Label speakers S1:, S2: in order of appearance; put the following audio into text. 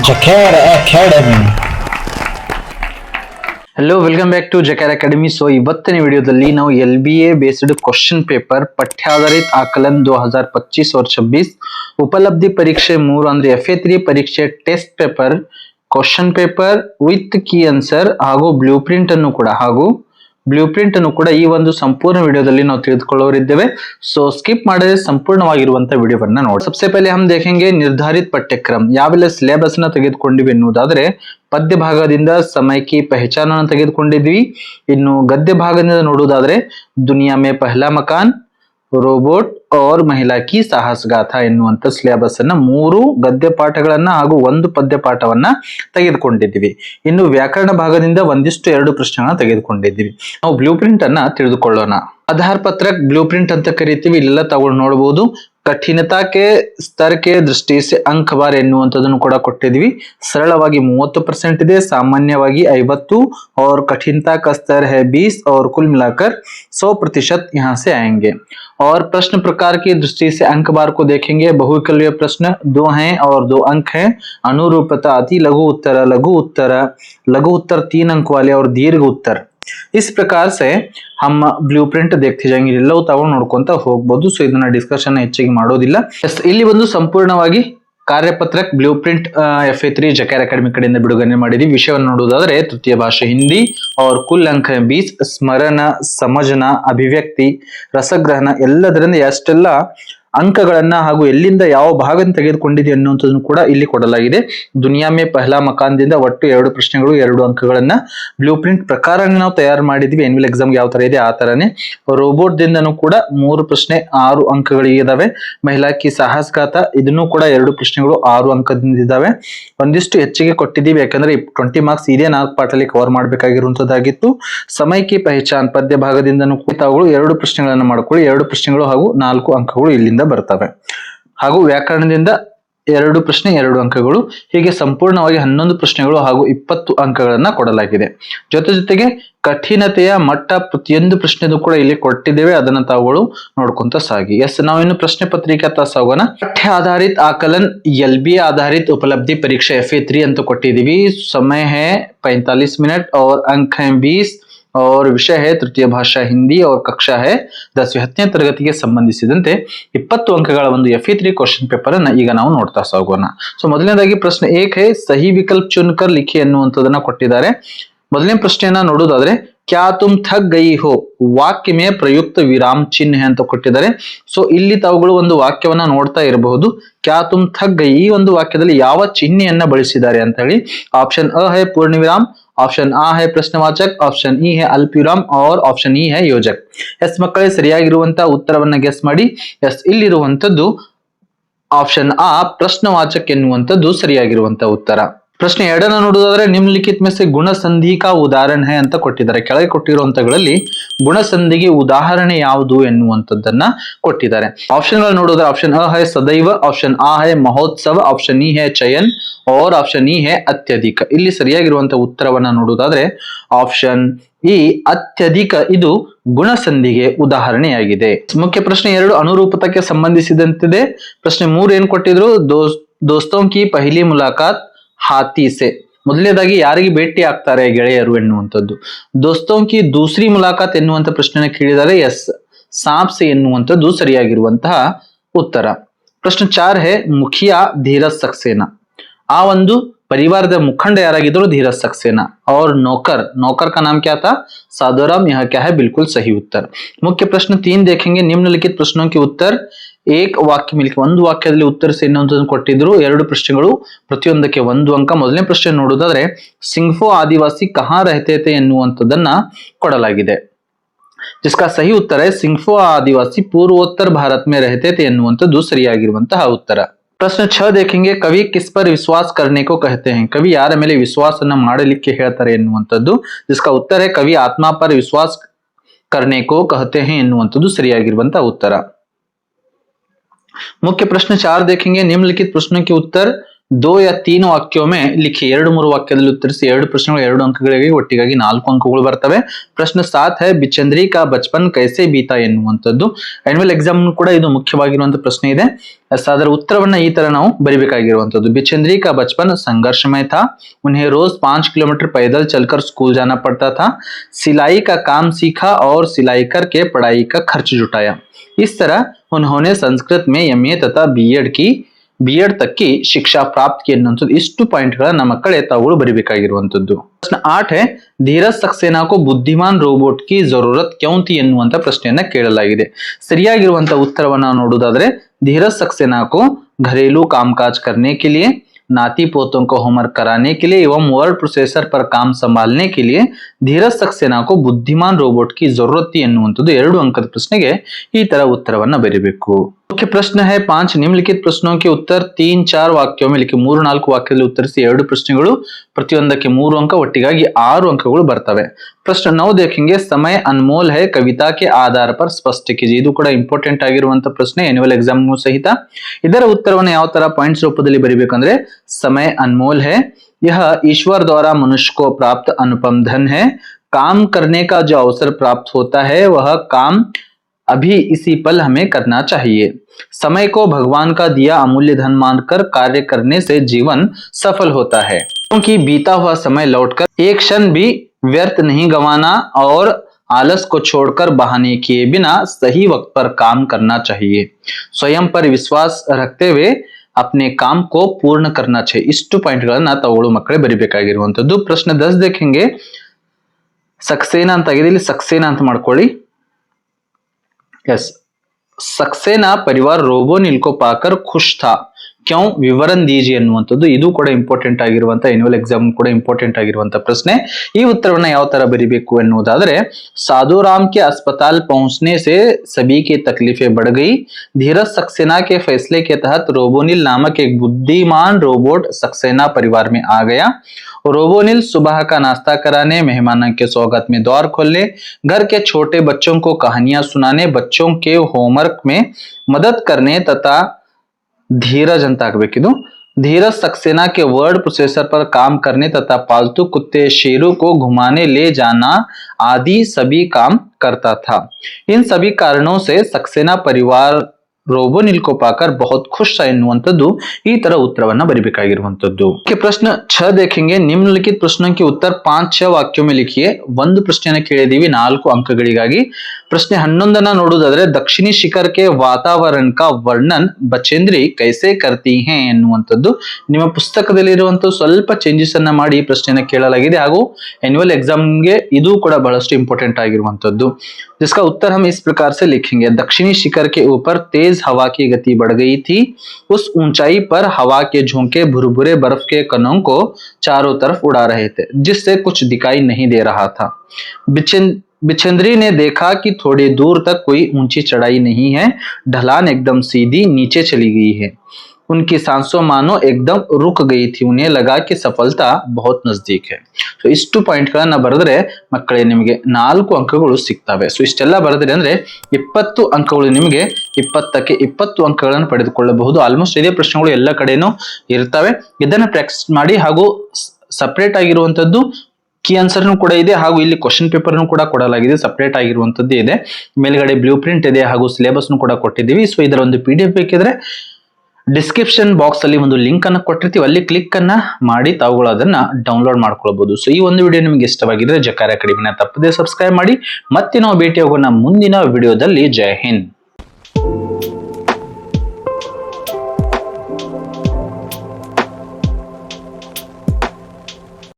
S1: Jakher academy
S2: hello welcome back to Jakher academy so ಇವತ್ತನೇ ವಿಡಿಯೋದಲ್ಲಿ ನಾವು L B A based question paper ಪಠ್ಯಾಧಾರಿತ ಆಕಲನ್ ದೋ ಹಜಾರ್ ಪಚ್ಚೀಸ್ ಅವ್ರ ಛಬ್ಬೀಸ್ ಉಪಲಬ್ಧಿ ಪರೀಕ್ಷೆ ಮೂರು ಅಂದ್ರೆ ಎಫ್ ಎ ತ್ರೀ ಪರೀಕ್ಷೆ test paper question paper with key answer ಹಾಗೂ ಬ್ಲೂ ಪ್ರಿಂಟ್ ಅನ್ನು ಕೂಡ ಹಾಗೂ ಬ್ಲೂ ಪ್ರಿಂಟ್ ಅನ್ನು ಕೂಡ ಈ ಒಂದು ಸಂಪೂರ್ಣ ವಿಡಿಯೋದಲ್ಲಿ ನಾವು ತಿಳಿದುಕೊಳ್ಳೋರಿದ್ದೇವೆ. ಸೊ ಸ್ಕಿಪ್ ಮಾಡದೆ ಸಂಪೂರ್ಣವಾಗಿರುವಂತಹ ವಿಡಿಯೋವನ್ನ ನೋಡಿ. ಸಬ್ಸೆ ಪಹಲೆ ಹಮ್ ದೇಖೆಂಗೆ ನಿರ್ಧಾರಿತ ಪಠ್ಯಕ್ರಮ. ಯಾವೆಲ್ಲ ಸಿಲೆಬಸ್ನ ತೆಗೆದುಕೊಂಡಿವೆ ಎನ್ನುವುದಾದ್ರೆ, ಪದ್ಯ ಭಾಗದಿಂದ ಸಮಯಕ್ಕೆ ಪಹಚಾನ ತೆಗೆದುಕೊಂಡಿದ್ವಿ. ಇನ್ನು ಗದ್ಯ ಭಾಗದಿಂದ ನೋಡುವುದಾದ್ರೆ, ದುನಿಯಾ ಮೇ ಪಹಲಾ ಮಕಾನ್ ರೋಬೋಟ್ ಔರ್ ಮಹಿಳಾ ಕಿ ಸಾಹಸಗಾಥ ಎನ್ನುವಂತ ಸಿಲೆಬಸ್ ಅನ್ನ ಮೂರು ಗದ್ಯ ಪಾಠಗಳನ್ನ ಹಾಗೂ ಒಂದು ಪದ್ಯ ಪಾಠವನ್ನ ತೆಗೆದುಕೊಂಡಿದ್ವಿ ಇನ್ನು ವ್ಯಾಕರಣ ಭಾಗದಿಂದ ಒಂದಿಷ್ಟು ಎರಡು ಪ್ರಶ್ನೆಗಳನ್ನ ತೆಗೆದುಕೊಂಡಿದ್ವಿ ನಾವು ಬ್ಲೂ ಪ್ರಿಂಟ್ ಅನ್ನ ತಿಳಿದುಕೊಳ್ಳೋಣ. ಆಧಾರ್ ಪತ್ರಕ್ ಬ್ಲೂ ಪ್ರಿಂಟ್ ಅಂತ ಕರಿತೀವಿ. ಇಲ್ಲೆಲ್ಲ ತಗೊಂಡು ನೋಡಬಹುದು ಕಠಿಣತಾಕ್ಕೆ ಸ್ತರಕ್ಕೆ ದೃಷ್ಟಿ ಸೆ ಅಂಕ ಬಾರ್ ಎನ್ನುವಂಥದ್ದನ್ನು ಕೂಡ ಕೊಟ್ಟಿದ್ವಿ ಸರಳವಾಗಿ ಮೂವತ್ತು ಪರ್ಸೆಂಟ್ ಇದೆ ಸಾಮಾನ್ಯವಾಗಿ ಐವತ್ತು और कठिनता का स्तर है बीस और कुल मिलाकर सौ प्रतिशत यहाँ से आएंगे और प्रश्न प्रकार की दृष्टि से अंक बार को देखेंगे बहुविकल्पीय प्रश्न दो हैं और दो अंक हैं अनुरूपता अति लघु उत्तर लघु उत्तर लघु उत्तर तीन अंक वाले और दीर्घ उत्तर ಇಸ್ ಪ್ರಕಾರ ಸೆ ನಮ್ಮ ಬ್ಲೂ ಪ್ರಿಂಟ್ ಜಾಂಗಿ ಎಲ್ಲವೂ ತಗೊಂಡು ನೋಡ್ಕೊಂತ ಹೋಗ್ಬೋದು. ಸೊ ಇದನ್ನ ಡಿಸ್ಕಷನ್ ಹೆಚ್ಚಿಗೆ ಮಾಡೋದಿಲ್ಲ. ಇಲ್ಲಿ ಬಂದು ಸಂಪೂರ್ಣವಾಗಿ ಕಾರ್ಯಪತ್ರಕ್ blue print F A three Jakher academy ಕಡೆಯಿಂದ ಬಿಡುಗಡೆ ಮಾಡಿದೀವಿ ವಿಷಯವನ್ನು ನೋಡುವುದಾದರೆ, ತೃತೀಯ ಭಾಷೆ ಹಿಂದಿ, ಅವ್ರ ಕುಲ್ ಅಂಕ ಬೀಚ್ ಸ್ಮರಣ, ಸಮಜನ, ಅಭಿವ್ಯಕ್ತಿ, ರಸಗ್ರಹಣ, ಎಲ್ಲದರಿಂದ ಎಷ್ಟೆಲ್ಲ ಅಂಕಗಳನ್ನ ಹಾಗೂ ಎಲ್ಲಿಂದ ಯಾವ ಭಾಗ ತೆಗೆದುಕೊಂಡಿದೆ ಅನ್ನುವಂಥದ್ದನ್ನು ಕೂಡ ಇಲ್ಲಿ ಕೊಡಲಾಗಿದೆ. ದುನಿಯಾ ಮೇ ಪಹಲಾ ಮಕಾನ್ದಿಂದ ಒಟ್ಟು ಎರಡು ಪ್ರಶ್ನೆಗಳು, ಎರಡು ಅಂಕಗಳನ್ನ. ಬ್ಲೂ ಪ್ರಿಂಟ್ ಪ್ರಕಾರನೇ ನಾವು ತಯಾರು ಮಾಡಿದ್ವಿ. ಎನ್ವಿಲ್ ಎಕ್ಸಾಮ್ಗೆ ಯಾವ ತರ ಇದೆ ಆ ತರನೇ ರೋಬೋಟ್ ದಿಂದನೂ ಕೂಡ ಮೂರು ಪ್ರಶ್ನೆ, ಆರು ಇದಾವೆ. ಮಹಿಳಾ ಕಿ ಸಾಹಸಗಾತ, ಇದನ್ನು ಕೂಡ ಎರಡು ಪ್ರಶ್ನೆಗಳು, ಆರು ಅಂಕದಿಂದ ಇದಾವೆ. ಒಂದಿಷ್ಟು ಹೆಚ್ಚಿಗೆ ಕೊಟ್ಟಿದ್ದೀವಿ. ಯಾಕಂದ್ರೆ ಟ್ವೆಂಟಿ ಮಾರ್ಕ್ಸ್ ಇದೇ ನಾಲ್ಕು ಪಾಠಲ್ಲಿ ಕವರ್ ಮಾಡಬೇಕಾಗಿರುವಂತದ್ದಾಗಿತ್ತು ಸಮಯಕ್ಕೆ ಪಹಿಚಾನ್ ಪದ್ಯ ಭಾಗದಿಂದನೂ ಕೂಡ ಎರಡು ಪ್ರಶ್ನೆಗಳನ್ನು ಮಾಡ್ಕೊಳ್ಳಿ. ಎರಡು ಪ್ರಶ್ನೆಗಳು ಹಾಗೂ ನಾಲ್ಕು ಅಂಕಗಳು ಇಲ್ಲಿಂದ ಪ್ರಶ್ನೆಯಿಂದ ಬರ್ತವೆ. ಹಾಗೂ ವ್ಯಾಕರಣದಿಂದ ಎರಡು ಪ್ರಶ್ನೆ, ಎರಡು ಅಂಕಗಳು, ಹೀಗೆ ಸಂಪೂರ್ಣವಾಗಿ ಹನ್ನೊಂದು ಪ್ರಶ್ನೆಗಳು ಹಾಗೂ ಇಪ್ಪತ್ತು ಅಂಕಗಳನ್ನ ಕೊಡಲಾಗಿದೆ. ಜೊತೆ ಜೊತೆಗೆ ಕಠಿಣತೆಯ ಮಟ್ಟ ಪ್ರತಿಯೊಂದು ಪ್ರಶ್ನೆದು ಕೂಡ ಇಲ್ಲಿ ಕೊಟ್ಟಿದ್ದೇವೆ. ಅದನ್ನ ತಾವುಗಳು ನೋಡ್ಕೊಂತ ಸಾಗಿ. ಎಸ್, ನಾವಿನ್ನು ಪ್ರಶ್ನೆ ಪತ್ರಿಕೆ ಹೋಗೋಣ ಪಠ್ಯ ಆಧಾರಿತ ಆಕಲನ್ ಎಲ್ ಬಿ ಆಧಾರಿತ ಉಪಲಬ್ಧಿ ಪರೀಕ್ಷೆ ಎಫ್ ಎ ತ್ರೀ ಅಂತ ಕೊಟ್ಟಿದೀವಿ ಸಮಯ ಹೇ, ಪೈಂತಾಲಿಸ್ ಮಿನಿಟ್ ಔರ್ ಅಂಕ ಬೀಸ್. और ವಿಷಯ है ತೃತೀಯ ಭಾಷಾ ಹಿಂದಿ और ಕಕ್ಷಾ है ದಸವಿ ಹತ್ತನೇ ತರಗತಿಗೆ ಸಂಬಂಧಿಸಿದಂತೆ ಇಪ್ಪತ್ತು ಅಂಕಗಳ ಒಂದು F E three question paper ಅನ್ನ ಈಗ ನಾವು ನೋಡ್ತಾ ಸಾಗೋಣ ಸೊ ಮೊದಲನೇದಾಗಿ ಪ್ರಶ್ನೆ ಏಕ್ ಹೇ ಸಹಿ ವಿಕಲ್ಪ ಚುನ್ಕರ್ ಲಿಖಿ ಅನ್ನುವಂಥದ್ದನ್ನ ಕೊಟ್ಟಿದ್ದಾರೆ ಮೊದಲನೇ ಪ್ರಶ್ನೆಯನ್ನ ನೋಡುವುದಾದ್ರೆ ಕ್ಯಾ ತುಮ್ ಥಕ್ ಗೈ ಹೋ ವಾಕ್ಯ ಮೇ ಪ್ರಯುಕ್ತ ವಿರಾಮ್ ಚಿಹ್ನೆ ಅಂತ ಕೊಟ್ಟಿದ್ದಾರೆ ಸೊ ಇಲ್ಲಿ ತಾವುಗಳು ಒಂದು ವಾಕ್ಯವನ್ನ ನೋಡ್ತಾ ಇರಬಹುದು ಕ್ಯಾ ತುಮ್ ಥಕ್ ಗೈ ಈ ಒಂದು ವಾಕ್ಯದಲ್ಲಿ ಯಾವ ಚಿಹ್ನೆಯನ್ನ ಬಳಸಿದ್ದಾರೆ ಅಂತ ಹೇಳಿ ಆಪ್ಷನ್ ಅ ಹೈ ಪೂರ್ಣ ವಿರಾಮ್ ಆಪ್ಷನ್ ಆ ಹೈ ಪ್ರಶ್ನವಾಚಕ್ ಆಪ್ಷನ್ ಇ ಹೈ ಅಲ್ಪಿರಾಮ್ ಆರ್ ಆಪ್ಷನ್ ಇ ಹೇ ಯೋಜಕ್ ಎಸ್ ಮಕ್ಕಳೇ ಸರಿಯಾಗಿರುವಂತಹ ಉತ್ತರವನ್ನ ಗೆಸ್ ಮಾಡಿ. ಎಸ್ ಇಲ್ಲಿರುವಂತದ್ದು ಆಪ್ಷನ್ ಆ ಪ್ರಶ್ನವಾಚಕ್ ಎನ್ನುವಂಥದ್ದು ಸರಿಯಾಗಿರುವಂತಹ ಉತ್ತರ. ಪ್ರಶ್ನೆ ಎರಡನ್ನ ನೋಡೋದಾದ್ರೆ ನಿಮ್ಲಿಖಿತ್ ಮೆಸೆ ಗುಣಸಂಧಿ ಕಾ ಉದಾಹರಣೆ ಅಂತ ಕೊಟ್ಟಿದ್ದಾರೆ. ಕೆಳಗೆ ಕೊಟ್ಟಿರುವಂತಗಳಲ್ಲಿ ಗುಣಸಂಧಿಗೆ ಉದಾಹರಣೆ ಯಾವುದು ಎನ್ನುವಂಥದ್ದನ್ನ ಕೊಟ್ಟಿದ್ದಾರೆ. ಆಪ್ಷನ್ಗಳು ನೋಡೋದ್ರೆ ಆಪ್ಷನ್ ಅ ಹೈ ಸದೈವ ಆಪ್ಷನ್ ಆ ಹೈ ಮಹೋತ್ಸವ ಆಪ್ಷನ್ ಇ ಹೇ ಚಯನ್ और ಆಪ್ಷನ್ ಇ ಹೇ ಅತ್ಯಧಿಕ. ಇಲ್ಲಿ ಸರಿಯಾಗಿರುವಂತಹ ಉತ್ತರವನ್ನ ನೋಡುವುದಾದ್ರೆ ಆಪ್ಷನ್ ಈ ಅತ್ಯಧಿಕ ಇದು ಗುಣಸಂಧಿಗೆ ಉದಾಹರಣೆಯಾಗಿದೆ. ಮುಖ್ಯ ಪ್ರಶ್ನೆ ಎರಡು, ಅನುರೂಪತಕ್ಕೆ ಸಂಬಂಧಿಸಿದಂತಿದೆ. ಪ್ರಶ್ನೆ ಮೂರು ಏನ್ ಕೊಟ್ಟಿದ್ರು? ದೋಸ್ ದೋಸ್ತೋಂ ಕಿ ಪಹಲಿ ಮುಲಾಕಾತ್ हाथीसे मोदी यारी भेटी आगतर एनवंत दोस्तों की दूसरी मुलाकात एन प्रश्न कापे एन सर उत्तर प्रश्न चार है मुखिया धीर सक्सेना आरवार मुखंड यार धीर सक्सेना और नौकर नौकर का नाम क्या था साधोराम यह क्या है बिल्कुल सही उत्तर मुख्य प्रश्न तीन देखेंगे निम्नलिखित प्रश्नों के उत्तर ಏಕ್ ವಾಕ್ಯ ಮಿಲ್ಕಿ ಒಂದು ವಾಕ್ಯದಲ್ಲಿ ಉತ್ತರಿಸಿ ಎನ್ನುವಂಥದ್ದು ಕೊಟ್ಟಿದ್ರು ಎರಡು ಪ್ರಶ್ನೆಗಳು ಪ್ರತಿಯೊಂದಕ್ಕೆ ಒಂದು ಅಂಕ ಮೊದಲನೇ ಪ್ರಶ್ನೆ ನೋಡುವುದಾದ್ರೆ ಸಿಂಗ್ಫೋ ಆದಿವಾಸಿ ಕಹಾ ರಹತೇತೆ ಎನ್ನುವಂಥದ್ದನ್ನ ಕೊಡಲಾಗಿದೆ जिसका सही उत्तर है सिंग्फो आदिवासी पूर्वोत्तर भारत में रहते थे ಎನ್ನುವಂಥದ್ದು ಸರಿಯಾಗಿರುವಂತಹ ಉತ್ತರ ಪ್ರಶ್ನೆ ಛ ದೇಖೆಂಗೆ ಕವಿ ಕಿಸ್ ಪರ್ ವಿಶ್ವಾಸ करने को कहते हैं ಕವಿ ಯಾರ ಮೇಲೆ ವಿಶ್ವಾಸನ ಮಾಡಲಿಕ್ಕೆ ಹೇಳ್ತಾರೆ ಎನ್ನುವಂಥದ್ದು जिसका उत्तर है ಕವಿ ಆತ್ಮ पर ವಿಶ್ವಾಸ करने को कहते हैं ಎನ್ನುವಂಥದ್ದು ಸರಿಯಾಗಿರುವಂತಹ ಉತ್ತರ मुख्य प्रश्न चार देखेंगे निम्नलिखित प्रश्नों के उत्तर ದೋ ಯಾ ತೀನು ವಾಕ್ಯೊಮ್ಮೆ ಲಿಖಿ ಎರಡು ಮೂರು ವಾಕ್ಯದಲ್ಲಿ ಉತ್ತರಿಸಿ ಎರಡು ಪ್ರಶ್ನೆಗಳು, ಎರಡು ಅಂಕಗಳಿಗೆ ಒಟ್ಟಿಗಾಗಿ ನಾಲ್ಕು ಅಂಕಗಳು ಬರ್ತವೆ. ಪ್ರಶ್ನೆ ಸಾತ್ ಹೈ ಬಿಚಂದ್ರಿ ಕಾ ಬಚ್ಪನ್ ಕೈಸೆ ಬೀತಾ ಎನ್ನುವಂಥದ್ದು. ಆನ್ಯುವಲ್ ಎಕ್ಸಾಮ್ ಕೂಡ ಇದು ಮುಖ್ಯವಾಗಿರುವಂತಹ ಪ್ರಶ್ನೆ ಇದೆ. ಅದರ ಉತ್ತರವನ್ನ ಈ ತರ ನಾವು ಬರಿಬೇಕಾಗಿರುವಂಥದ್ದು. ಬಿಚಂದ್ರಿ ಕಾ ಬಚ್ಪನ್ ಸಂಘರ್ಷಮಯ ಥಾ. ಉನ್ಹೆ ರೋಜ್ ಪಾಂಚ್ ಕಿಲೋಮೀಟರ್ ಪೈದಲ್ ಚಲ್ಕರ್ ಸ್ಕೂಲ್ ಜಾನ ಪಡ್ತಾ ಥಾ. ಸಿಲಾಯಿ ಕಾ ಕಾಮ್ ಸೀಖಾ ಔರ್ ಸಿಲಾಯಿ ಕರ್ಕೆ ಪಡಾಯಿ ಕಾ ಖರ್ಚು ಜುಟಾಯ. ಇಸ್ ತರ ಉನ್ಹೋನೆ ಸಂಸ್ಕೃತ ಮೇ ಎಂ ಎ ತಥಾ ಬಿ ಎಡ್ ಕಿ की ಬಿಎಡ್ ತಕ್ಕಿ ಶಿಕ್ಷಾ ಪ್ರಾಪ್ತಿ ಎನ್ನುವಂಥದ್ದು ಇಷ್ಟು ಪಾಯಿಂಟ್ಗಳನ್ನ ಮಕ್ಕಳೇ ತಾವುಗಳು ಬರಿಬೇಕಾಗಿರುವಂತದ್ದು ಪ್ರಶ್ನೆ ಆಠ್ ಹೇ ಧೀರಜ್ ಸಕ್ಸೇನಾ ಕೋ ಬುದ್ಧಿಮಾನ್ ರೋಬೋಟ್ ಕಿ ಜರೂರತ್ ಕ್ಯೋಂ ಥಿ ಎನ್ನುವಂತ ಪ್ರಶ್ನೆಯನ್ನ ಕೇಳಲಾಗಿದೆ ಸರಿಯಾಗಿರುವಂತ ಉತ್ತರವನ್ನ ನೋಡುವುದಾದ್ರೆ ಧೀರಜ್ सक्सेना को घरेलू कामकाज करने के लिए नाती पोतों को होमवर्क कराने के लिए एवं वर्ड प्रोसेसर पर काम संभालने के लिए ಧೀರಜ್ ಸಕ್ಸೇನಾ को ಬುದ್ಧಿಮಾನ್ ರೋಬೋಟ್ की जरूरत थी ಎನ್ನುವಂಥದ್ದು ಎರಡು ಅಂಕದ ಪ್ರಶ್ನೆಗೆ ಈ ತರ ಉತ್ತರವನ್ನ ಬರೀಬೇಕು मुख्य प्रश्न है, पाँच निम्नलिखित प्रश्नों के उत्तर, तीन, चार वाक्यों में लिखे मूर्व नाकु वाक्य उत्तर एर प्रश्न प्रतियोंदे अंक वी आर अंक बरतवे प्रश्न नौ देखेंगे समय अनमोल है कविता के आधार पर स्पष्ट कीजिए इतना इंपारटेंट आगे प्रश्न एनुअल एक्साम सहित इधर उत्तर यहाँ पॉइंट रूप में बरी समय अनमोल है यह ईश्वर द्वारा मनुष्य को प्राप्त अनुपम धन है काम करने का जो अवसर प्राप्त होता है वह काम अभी इसी पल हमें करना चाहिए समय को भगवान का दिया अमूल्य धन मानकर कार्य करने से जीवन सफल होता है क्योंकि बीता हुआ समय लौटकर एक क्षण भी व्यर्थ नहीं गंवाना और आलस को छोड़कर बहाने किए बिना सही वक्त पर काम करना चाहिए स्वयं पर विश्वास रखते हुए अपने काम को पूर्ण करना चाहिए ಇಷ್ಟು ಪಾಯಿಂಟ್ಗಳನ್ನ ತಾವುಗಳು ಮಕ್ಕಳೇ ಬರಿಬೇಕಾಗಿರುವಂತದ್ದು ಪ್ರಶ್ನೆ ದಸ್ ದೇಖೆಂಗೆ ಸಕ್ಸೇನಾ ಅಂತ ಆಗಿದೆ ಇಲ್ಲಿ ಸಕ್ಸೇನಾ ಅಂತ ಮಾಡ್ಕೊಳ್ಳಿ यस सक्सेना परिवार रोबोनिल को पाकर खुश था ಕ್ಯೌ ವಿವರನ್ ದೀಜಿ ಅನ್ನುವಂಥದ್ದು ಇದು ಕೂಡ ಇಂಪಾರ್ಟೆಂಟ್ ಆಗಿರುವಂತ ಎನ್ಯುವಲ್ ಎಕ್ಸಾಮ್ ಕೂಡ ಇಂಪಾರ್ಟೆಂಟ್ ಆಗಿರುವಂತ ಪ್ರಶ್ನೆ ಈ ಉತ್ತರವನ್ನ ಯಾವ ತರ ಬರಿಬೇಕು ಎನ್ನುವುದಾದ್ರೆ साधुराम के अस्पताल पहुंचने से सभी की तकलीफें बढ़ गई धीरज सक्सेना के फैसले के तहत रोबोनिल नामक एक बुद्धिमान रोबोट सक्सेना परिवार में आ गया रोबोनिल सुबह का नाश्ता कराने, मेहमानों के स्वागत में द्वार खोलने, घर के छोटे बच्चों को कहानियाँ सुनाने, बच्चों के होमवर्क में मदद करने तथा धीरज अंताकू धीरज सक्सेना के वर्ड प्रोसेसर पर काम करने तथा पालतू कुत्ते शेरों को घुमाने, ले जाना आदि सभी काम करता था। इन सभी कारणों से सक्सेना परिवार रोबोनिल को पाकर बहुत खुश था ಎನ್ನುವಂಥದ್ದು ಈ ತರ ಉತ್ತರವನ್ನ ಬರಿಬೇಕಾಗಿರುವಂತದ್ದು के प्रश्न छ देखेंगे निम्नलिखित प्रश्नों के उत्तर पांच छह वाक्यों में लिखिए ಒಂದು ಪ್ರಶ್ನೆಯನ್ನ ಕೇಳಿದೀವಿ ನಾಲ್ಕು ಅಂಕಗಳಿಗಾಗಿ ಪ್ರಶ್ನೆ ಹನ್ನೊಂದನ್ನ ನೋಡುವುದಾದ್ರೆ ದಕ್ಷಿಣಿ ಶಿಖರಕ್ಕೆ ವಾತಾವರಣ ಕಾ ವರ್ಣನ್ ಬಚೇಂದ್ರಿ ಕೈಸೆ ಕರ್ತಿ ಹೇ ಎನ್ನುವಂಥದ್ದು ನಿಮ್ಮ ಪುಸ್ತಕದಲ್ಲಿ ಇರುವಂತಹ ಸ್ವಲ್ಪ ಚೇಂಜಸ್ ಅನ್ನ ಮಾಡಿ ಈ ಪ್ರಶ್ನೆಯನ್ನ ಕೇಳಲಾಗಿದೆ ಹಾಗೂ एनुअल ಎಕ್ಸಾಮ್ಗೆ ಇದು ಕೂಡ ಬಹಳಷ್ಟು ಇಂಪಾರ್ಟೆಂಟ್ ಆಗಿರುವಂತದ್ದು जिसका उत्तर हम इस प्रकार से लिखेंगे दक्षिणी शिखर के ऊपर तेज हवा की गति बढ़ गई थी, उस ऊंचाई पर हवा के झोंके भुरभुरे बर्फ़ के कणों को चारों तरफ़ उड़ा रहे थे, जिससे कुछ दिखाई नहीं दे रहा था। बिचिन बिछंद्री ने देखा कि थोड़ी दूर तक कोई ऊँची चढ़ाई नहीं है, ढलान एकदम सीधी नीचे चली गई है। उनकी सांसों मानो एकदम रुक गई थी उन्हें लगा कि सफलता बहुत नजदीक है ಸೊ ಇಷ್ಟು ಪಾಯಿಂಟ್ಗಳನ್ನ ಬರೆದ್ರೆ ಮಕ್ಕಳೇ ನಿಮಗೆ ನಾಲ್ಕು ಅಂಕಗಳು ಸಿಗ್ತವೆ ಸೊ ಇಷ್ಟೆಲ್ಲ ಬರೆದ್ರಿ ಅಂದ್ರೆ ಇಪ್ಪತ್ತು ಅಂಕಗಳು ನಿಮಗೆ ಇಪ್ಪತ್ತಕ್ಕೆ ಇಪ್ಪತ್ತು ಅಂಕಗಳನ್ನು ಪಡೆದುಕೊಳ್ಳಬಹುದು ಆಲ್ಮೋಸ್ಟ್ ಇದೇ ಪ್ರಶ್ನೆಗಳು ಎಲ್ಲ ಕಡೆನೂ ಇರ್ತವೆ ಇದನ್ನ ಪ್ರಾಕ್ಟೀಸ್ ಮಾಡಿ ಹಾಗೂ ಸಪರೇಟ್ ಆಗಿರುವಂತದ್ದು ಕೀ ಆನ್ಸರ್ನು ಕೂಡ ಇದೆ ಹಾಗೂ ಇಲ್ಲಿ ಕ್ವಶನ್ ಪೇಪರ್ನು ಕೂಡ ಕೊಡಲಾಗಿದೆ ಸಪರೇಟ್ ಆಗಿರುವಂತದ್ದು ಇದೆ ಮೇಲ್ಗಡೆ ಬ್ಲೂ ಪ್ರಿಂಟ್ ಇದೆ ಹಾಗೂ ಸಿಲೆಬಸ್ನು ಕೂಡ ಕೊಟ್ಟಿದ್ದೀವಿ ಸೊ ಇದರ ಒಂದು ಪಿ ಡಿ ಎಫ್ ಬೇಕಿದ್ರೆ ಡಿಸ್ಕ್ರಿಪ್ಷನ್ ಬಾಕ್ಸ್ ಅಲ್ಲಿ ಒಂದು ಲಿಂಕ್ ಅನ್ನು ಕೊಟ್ಟಿರ್ತೀವಿ. ಅಲ್ಲಿ ಕ್ಲಿಕ್ ಅನ್ನ ಮಾಡಿ ತಾವುಗಳು ಅದನ್ನ ಡೌನ್ಲೋಡ್ ಮಾಡ್ಕೊಳ್ಬಹುದು ಸೊ ಈ ಒಂದು ವಿಡಿಯೋ ನಿಮಗೆ ಇಷ್ಟವಾಗಿದ್ರೆ ಜಕಾರ ಅಕಾಡೆಮಿನ ತಪ್ಪದೆ ಸಬ್ಸ್ಕ್ರೈಬ್ ಮಾಡಿ. ಮತ್ತೆ ನಾವು ಭೇಟಿ ಹೋಗೋಣ ಮುಂದಿನ ವಿಡಿಯೋದಲ್ಲಿ ಜೈ ಹಿಂದ್.